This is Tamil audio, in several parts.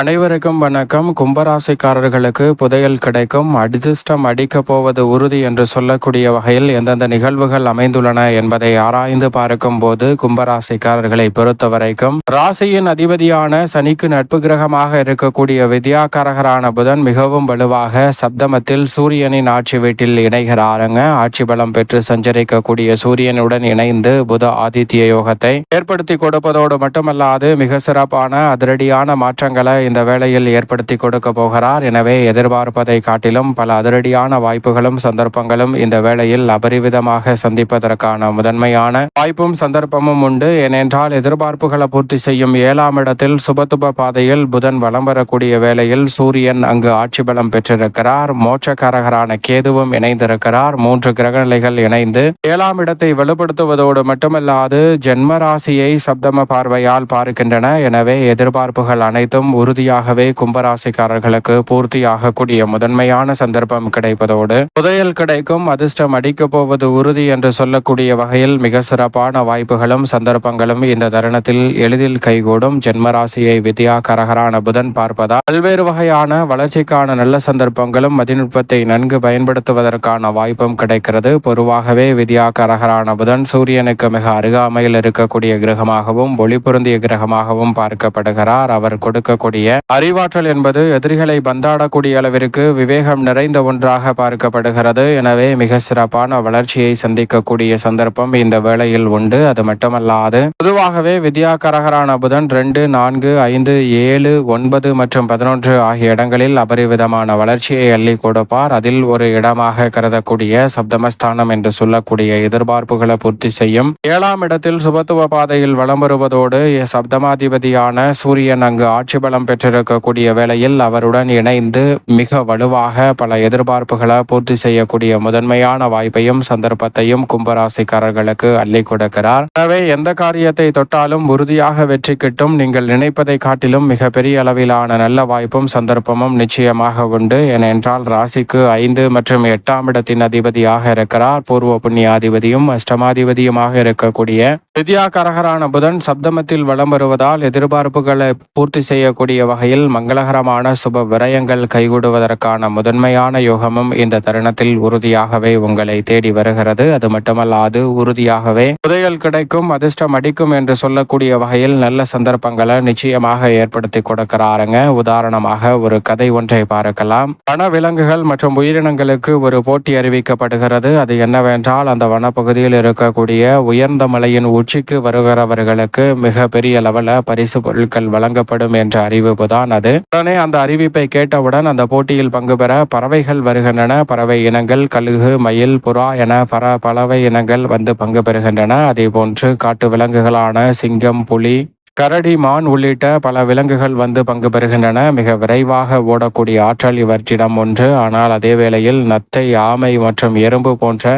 அனைவருக்கும் வணக்கம். கும்பராசிக்காரர்களுக்கு புதையல் கிடைக்கும். அதிர்ஷ்டம் அடிக்கப் போவது உறுதி என்று சொல்லக்கூடிய வகையில் எந்தெந்த நிகழ்வுகள் அமைந்துள்ளன என்பதை ஆராய்ந்து பார்க்கும் போது கும்பராசிக்காரர்களை பொறுத்தவரைக்கும் ராசியின் அதிபதியான சனிக்கு நட்பு கிரகமாக இருக்கக்கூடிய வித்யாகாரகரான புதன் மிகவும் வலுவாக சப்தமத்தில் சூரியனின் ஆட்சி வீட்டில் இணைகிறாருங்க. ஆட்சி பலம் பெற்று சஞ்சரிக்கக்கூடிய சூரியனுடன் இணைந்து புத ஆதித்ய யோகத்தை ஏற்படுத்தி கொடுப்பதோடு மட்டுமல்லாது மிக சிறப்பான அதிரடியான மாற்றங்களை இந்த வேளையில் ஏற்படுத்தி கொடுக்க போகிறார். எனவே எதிர்பார்ப்பதை காட்டிலும் பல அதிரடியான வாய்ப்புகளும் சந்தர்ப்பங்களும் இந்த வேளையில் அபரிவிதமாக சந்திப்பதற்கான முதன்மையான வாய்ப்பும் சந்தர்ப்பமும் உண்டு. ஏனென்றால் எதிர்பார்ப்புகளை பூர்த்தி செய்யும் ஏழாம் இடத்தில் சுபத்துப பாதையில் புதன் வலம் வரக்கூடிய வேளையில் சூரியன் அங்கு ஆட்சி பலம் பெற்றிருக்கிறார். மோட்சக்காரகரான கேதுவும் இணைந்திருக்கிறார். மூன்று கிரகநிலைகள் இணைந்து ஏழாம் இடத்தை வலுப்படுத்துவதோடு மட்டுமல்லாது ஜென்மராசியை சப்தம பார்வையால் பார்க்கின்றன. எனவே எதிர்பார்ப்புகள் அனைத்தும் உறுதியாகவே கும்பராசிக்காரர்களுக்கு பூர்த்தியாகக்கூடிய முதன்மையான சந்தர்ப்பம் கிடைப்பதோடு புதையல் கிடைக்கும் அதிர்ஷ்டம் அடிக்கப் போவது உறுதி என்று சொல்லக்கூடிய வகையில் மிக சிறப்பான வாய்ப்புகளும் சந்தர்ப்பங்களும் இந்த தருணத்தில் எளிதில் கைகூடும். ஜென்மராசியை வித்யா கரகரான புதன் பார்ப்பதால் பல்வேறு வகையான வளர்ச்சிக்கான நல்ல சந்தர்ப்பங்களும் மதிநுட்பத்தை நன்கு பயன்படுத்துவதற்கான வாய்ப்பும் கிடைக்கிறது. பொதுவாகவே வித்யா கரகரான புதன் சூரியனுக்கு மிக அருகாமையில் இருக்கக்கூடிய கிரகமாகவும் ஒளி பொருந்திய கிரகமாகவும் பார்க்கப்படுகிறார். அவர் கொடுக்கக்கூடிய அறிவாற்றல் என்பது எதிரிகளை பந்தாடக்கூடிய அளவிற்கு விவேகம் நிறைந்த ஒன்றாக பார்க்கப்படுகிறது. எனவே மிக சிறப்பான வளர்ச்சியை சந்திக்கக்கூடிய சந்தர்ப்பம் இந்த வேளையில் உண்டு. அது மட்டுமல்லாது பொதுவாகவே வித்யா கரகரான புதன் ரெண்டு நான்கு ஐந்து ஏழு ஒன்பது மற்றும் பதினொன்று ஆகிய இடங்களில் அபரிவிதமான வளர்ச்சியை அள்ளி கொடுப்பார். அதில் ஒரு இடமாக கருதக்கூடிய சப்தமஸ்தானம் என்று சொல்லக்கூடிய எதிர்பார்ப்புகளை பூர்த்தி செய்யும். ஏழாம் இடத்தில் சுபத்துவ பாதையில் வலம் வருவதோடு சப்தமாதிபதியான சூரியன் அங்கு ஆட்சி பலம் பெற்றிருக்கக்கூடிய வேளையில் அவருடன் இணைந்து மிக வலுவாக பல எதிர்பார்ப்புகளை பூர்த்தி செய்யக்கூடிய முதன்மையான வாய்ப்பையும் சந்தர்ப்பத்தையும் கும்பராசிக்காரர்களுக்கு அள்ளி கொடுக்கிறார். எனவே எந்த காரியத்தை தொட்டாலும் உறுதியாக வெற்றி கிட்டும் நீங்கள் நினைப்பதை காட்டிலும் மிக பெரிய அளவிலான நல்ல வாய்ப்பும் சந்தர்ப்பமும் நிச்சயமாக உண்டு. ஏனென்றால் ராசிக்கு ஐந்து மற்றும் எட்டாம் இடத்தின் அதிபதியாக இருக்கிறார். பூர்வ புண்ணியாதிபதியும் அஷ்டமாதிபதியுமாக இருக்கக்கூடிய வித்யாகரகரான புதன் சப்தமத்தில் வலம் வருவதால் எதிர்பார்ப்புகளை பூர்த்தி செய்யக்கூடிய வகையில் மங்களகரமான சுப விரயங்கள் கைகூடுவதற்கான முதன்மையான யோகமும் இந்த தருணத்தில் உறுதியாகவே உங்களை தேடி வருகிறது. அது மட்டுமல்லாது உறுதியாகவே புதையல் கிடைக்கும் அதிர்ஷ்டம் அடிக்கும் என்று சொல்லக்கூடிய வகையில் நல்ல சந்தர்ப்பங்களை நிச்சயமாக ஏற்படுத்தி கொடுக்கிறாருங்க. உதாரணமாக ஒரு கதை ஒன்றை பார்க்கலாம். வன விலங்குகள் மற்றும் உயிரினங்களுக்கு ஒரு போட்டி அறிவிக்கப்படுகிறது. அது என்னவென்றால் அந்த வனப்பகுதியில் இருக்கக்கூடிய உயர்ந்த மலையின் உச்சிக்கு வருகிறவர்களுக்கு மிக பெரிய லெவல பரிசு பொருட்கள் வழங்கப்படும் என்ற அறிவிப்பு தான் அது. உடனே அந்த அறிவிப்பை கேட்டவுடன் அந்த போட்டியில் பங்கு பெற பறவைகள் வருகின்றன. பறவை இனங்கள் கழுகு மயில் புறா என பல பறவை இனங்கள் வந்து பங்கு பெறுகின்றன. அதே போன்று காட்டு விலங்குகளான சிங்கம் புலி கரடி மான் உள்ளிட்ட பல விலங்குகள் வந்து பங்கு பெறுகின்றன. மிக விரைவாக ஓடக்கூடிய ஆற்றல் இவற்றிடம் ஒன்று. ஆனால் அதே வேளையில் நத்தை ஆமை மற்றும் எறும்பு போன்ற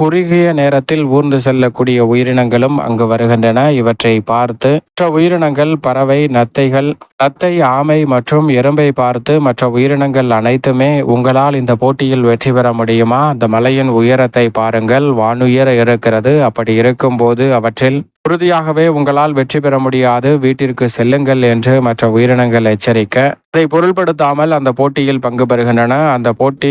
குறுகிய நேரத்தில் ஊர்ந்து செல்லக்கூடிய உயிரினங்களும் அங்கு வருகின்றன. இவற்றை பார்த்து மற்ற உயிரினங்கள் பறவை நத்தைகள் நத்தை ஆமை மற்றும் எறும்பை பார்த்து மற்ற உயிரினங்கள் அனைத்துமே உங்களால் இந்த போட்டியில் வெற்றி பெற முடியுமா? அந்த மலையின் உயரத்தை பாருங்கள். வானுயர இருக்கிறது. அப்படி இருக்கும்போது அவற்றில் உறுதியாகவே உங்களால் வெற்றி பெற முடியாது. வீட்டிற்கு செல்லுங்கள் என்று மற்ற உயிரினங்கள் எச்சரிக்க. அதை பொருள்படுத்தாமல் அந்த போட்டியில் பங்கு பெறுகின்றன. அந்த போட்டி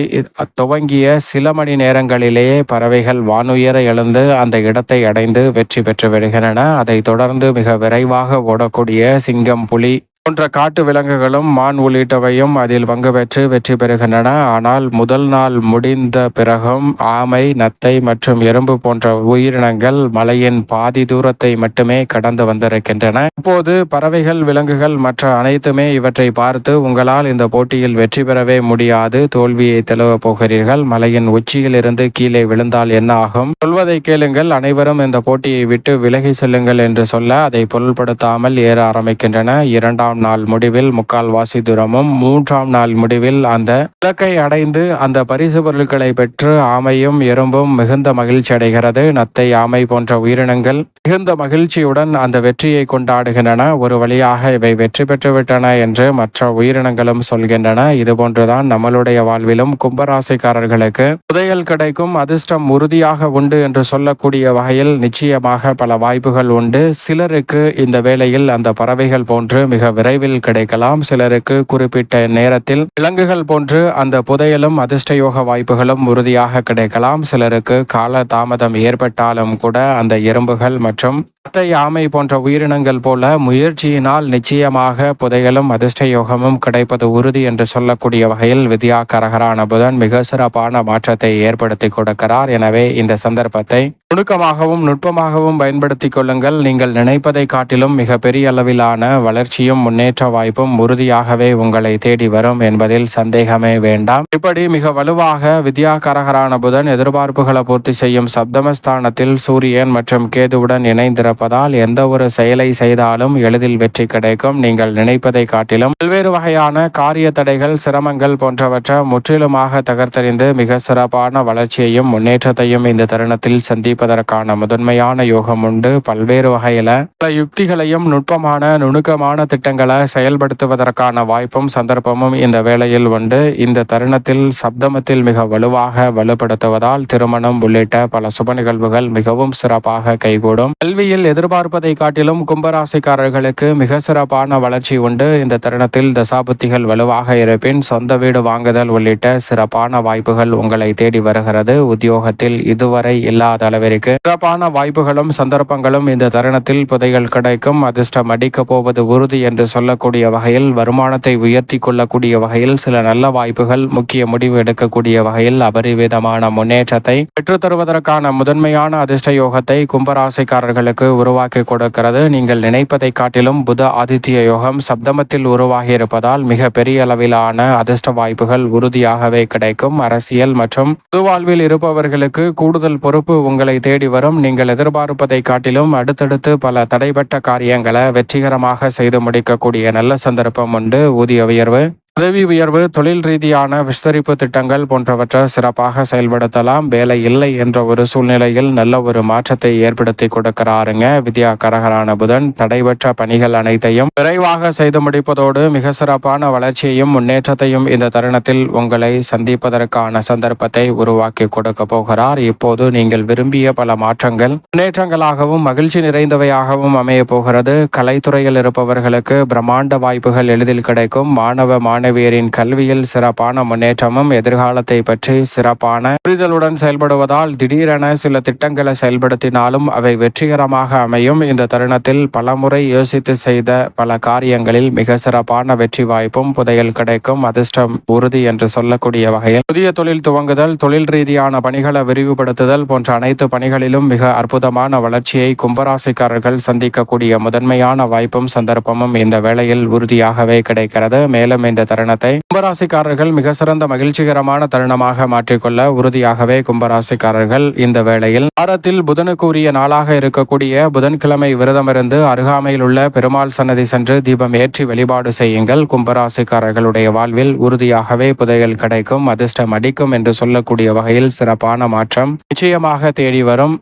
துவங்கிய சில மணி நேரங்களிலேயே பறவைகள் வானுயர எழுந்து அந்த இடத்தை அடைந்து வெற்றி பெற்று விடுகின்றன. அதை தொடர்ந்து மிக விரைவாக ஓடக்கூடிய சிங்கம் புலி போன்ற காட்டு விலங்குகளும் மான் உள்ளிட்டவையும் அதில் பங்கு பெற்று வெற்றி பெறுகின்றன. ஆனால் முதல் நாள் முடிந்த பிறகும் ஆமை நத்தை மற்றும் எறும்பு போன்ற உயிரினங்கள் மலையின் பாதி தூரத்தை மட்டுமே கடந்து வந்திருக்கின்றன. இப்போது பறவைகள் விலங்குகள் மற்ற அனைத்துமே இவற்றை பார்த்து உங்களால் இந்த போட்டியில் வெற்றி பெறவே முடியாது. தோல்வியை தெளிவ போகிறீர்கள். மலையின் உச்சியில் இருந்து கீழே விழுந்தால் என்ன ஆகும்? சொல்வதை கேளுங்கள். அனைவரும் இந்த போட்டியை விட்டு விலகி செல்லுங்கள் என்று சொல்ல அதை பொருள்படுத்தாமல் ஏற ஆரம்பிக்கின்றன. இரண்டாம் இரண்டாம் நாள் முடிவில் முக்கால்வாசி தூரமும் மூன்றாம் நாள் முடிவில் அந்த இலக்கை அடைந்து அந்த பரிசு பொருட்களை பெற்று ஆமையும் எறும்பும் மிகுந்த மகிழ்ச்சி அடைகிறது. நத்தை ஆமை போன்ற உயிரினங்கள் மிகுந்த மகிழ்ச்சியுடன் அந்த வெற்றியை கொண்டாடுகின்றன. ஒரு வழியாக இவை வெற்றி பெற்றுவிட்டன என்று மற்ற உயிரினங்களும் சொல்கின்றன. இதுபோன்றுதான் நம்மளுடைய வாழ்விலும் கும்பராசிக்காரர்களுக்கு புதையல் கிடைக்கும் அதிர்ஷ்டம் உறுதியாக உண்டு என்று சொல்லக்கூடிய வகையில் நிச்சயமாக பல வாய்ப்புகள் உண்டு. சிலருக்கு இந்த வேளையில் அந்த பறவைகள் போன்று மிக விரைவில் கிடைக்கலாம். சிலருக்கு குறிப்பிட்ட நேரத்தில் விலங்குகள் போன்று அந்த புதையலும் அதிர்ஷ்டயோக வாய்ப்புகளும் உறுதியாக கிடைக்கலாம். சிலருக்கு கால தாமதம் ஏற்பட்டாலும் கூட அந்த எறும்புகள் மற்றும் அட்டை ஆமை போன்ற உயிரினங்கள் போல முயற்சியினால் நிச்சயமாக புதையலும் அதிர்ஷ்ட யோகமும் கிடைப்பது உறுதி என்று சொல்லக்கூடிய வகையில் வித்யா கரகரான புதன் மிக சிறப்பான மாற்றத்தை ஏற்படுத்தி கொடுக்கிறார். எனவே இந்த சந்தர்ப்பத்தை நுணுக்கமாகவும் நுட்பமாகவும் பயன்படுத்தி கொள்ளுங்கள். நீங்கள் நினைப்பதை காட்டிலும் மிக பெரிய அளவிலான வளர்ச்சியும் முன்னேற்ற வாய்ப்பும் உறுதியாகவே உங்களை தேடி வரும் என்பதில் சந்தேகமே வேண்டாம். இப்படி மிக வலுவாக வித்யா கரகரான புதன் எதிர்பார்ப்புகளை பூர்த்தி செய்யும் சப்தமஸ்தானத்தில் சூரியன் மற்றும் கேதுவுடன் இருப்பதால் எந்த ஒரு செயலை செய்தாலும் எளிதில் வெற்றி கிடைக்கும். நீங்கள் நினைப்பதை காட்டிலும் பல்வேறு வகையான காரிய தடைகள் சிரமங்கள் போன்றவற்றை முற்றிலுமாக தகர்த்தறிந்து மிக சிறப்பான வளர்ச்சியையும் முன்னேற்றத்தையும் இந்த தருணத்தில் சந்திப்பதற்கான முதன்மையான யோகம் உண்டு. பல்வேறு வகையில பல யுக்திகளையும் நுட்பமான நுணுக்கமான திட்டங்களை செயல்படுத்துவதற்கான வாய்ப்பும் சந்தர்ப்பமும் இந்த வேளையில் உண்டு. இந்த தருணத்தில் சப்தமத்தில் மிக வலுவாக வலுப்படுத்துவதால் திருமணம் உள்ளிட்ட பல சுப நிகழ்வுகள் மிகவும் சிறப்பாக கைகூடும். கல்வியில் எதிர்பார்ப்பதை காட்டிலும் கும்பராசிக்காரர்களுக்கு மிக சிறப்பான வளர்ச்சி உண்டு. இந்த தருணத்தில் தசாபுத்திகள் வலுவாக இருப்பின் சொந்த வீடு வாங்குதல் உள்ளிட்ட சிறப்பான வாய்ப்புகள் உங்களை தேடி வருகிறது. உத்தியோகத்தில் இதுவரை இல்லாத அளவிற்கு சிறப்பான வாய்ப்புகளும் சந்தர்ப்பங்களும் இந்த தருணத்தில் புதைகள் கிடைக்கும். அதிர்ஷ்டம் அடிக்கப் போவது உறுதி என்று சொல்லக்கூடிய வகையில் வருமானத்தை உயர்த்தி கொள்ளக்கூடிய வகையில் சில நல்ல வாய்ப்புகள் முக்கிய முடிவு எடுக்கக்கூடிய வகையில் அபரிவிதமான முன்னேற்றத்தை பெற்றுத்தருவதற்கான முதன்மையான அதிர்ஷ்ட யோகத்தை கும்பராசிக்காரர்களுக்கு உருவாக்கி கொடுக்கிறது நீங்கள் நினைப்பதை காட்டிலும் புத ஆதித்ய யோகம் சப்தமத்தில் உருவாகி இருப்பதால் மிக பெரிய அளவிலான அதிர்ஷ்ட வாய்ப்புகள் உறுதியாகவே கிடைக்கும். அரசியல் மற்றும் புதுவாழ்வில் இருப்பவர்களுக்கு கூடுதல் பொறுப்பு உங்களை தேடி வரும். நீங்கள் எதிர்பார்ப்பதை காட்டிலும் அடுத்தடுத்து பல தடைபட்ட காரியங்களை வெற்றிகரமாக செய்து முடிக்கக்கூடிய நல்ல சந்தர்ப்பம் உண்டு. ஊதிய உயர்வு. உதவி உயர்வு தொழில் ரீதியான விஸ்தரிப்பு திட்டங்கள் போன்றவற்றை சிறப்பாக செயல்படுத்தலாம். வேலை இல்லை என்ற ஒரு சூழ்நிலையில் நல்ல ஒரு மாற்றத்தை ஏற்படுத்தி கொடுக்கிறாருங்க. வித்யா கரகரான புதன் தடைபற்ற பணிகள் அனைத்தையும் விரைவாக செய்து முடிப்பதோடு மிக சிறப்பான வளர்ச்சியையும் முன்னேற்றத்தையும் இந்த தருணத்தில் உங்களை சந்திப்பதற்கான சந்தர்ப்பத்தை உருவாக்கி கொடுக்க போகிறார். இப்போது நீங்கள் விரும்பிய பல மாற்றங்கள் முன்னேற்றங்களாகவும் மகிழ்ச்சி நிறைந்தவையாகவும் அமைய போகிறது. கலைத்துறையில் இருப்பவர்களுக்கு பிரம்மாண்ட வாய்ப்புகள் எளிதில் கிடைக்கும். மாணவ மாணவியரின் கல்வியில் சிறப்பான முன்னேற்றமும் எதிர்காலத்தை பற்றி சிறப்பான புரிதலுடன் செயல்படுவதால் திடீரென சில திட்டங்களை செயல்படுத்தினாலும் அவை வெற்றிகரமாக அமையும். இந்த தருணத்தில் பலமுறை யோசித்து செய்த பல காரியங்களில் மிக சிறப்பான வெற்றி வாய்ப்பும் புதையல் கிடைக்கும். அதிர்ஷ்டம் உறுதி என்று சொல்லக்கூடிய வகையில் புதிய தொழில் துவங்குதல் தொழில் ரீதியான பணிகளை விரிவுபடுத்துதல் போன்ற அனைத்து பணிகளிலும் மிக அற்புதமான வளர்ச்சியை கும்பராசிக்காரர்கள் சந்திக்கக்கூடிய முதன்மையான வாய்ப்பும் சந்தர்ப்பமும் இந்த வேளையில் உறுதியாகவே கிடைக்கிறது. மேலும் இந்த தருணத்தை கும்பராசிக்காரர்கள் மிக சிறந்த மகிழ்ச்சிகரமான தருணமாக மாற்றிக்கொள்ள உறுதியாகவே கும்பராசிக்காரர்கள் இந்த வேளையில் வாரத்தில் புதனுக்குரிய நாளாக இருக்கக்கூடிய புதன்கிழமை விரதமிருந்து அருகாமையில் உள்ள பெருமாள் சன்னதி சென்று தீபம் ஏற்றி வழிபாடு செய்யுங்கள். கும்பராசிக்காரர்களுடைய வாழ்வில் உறுதியாகவே புதையல் கிடைக்கும் அதிர்ஷ்டம் அடிக்கும் என்று சொல்லக்கூடிய வகையில் சிறப்பான மாற்றம் நிச்சயமாக தேடி வரும்.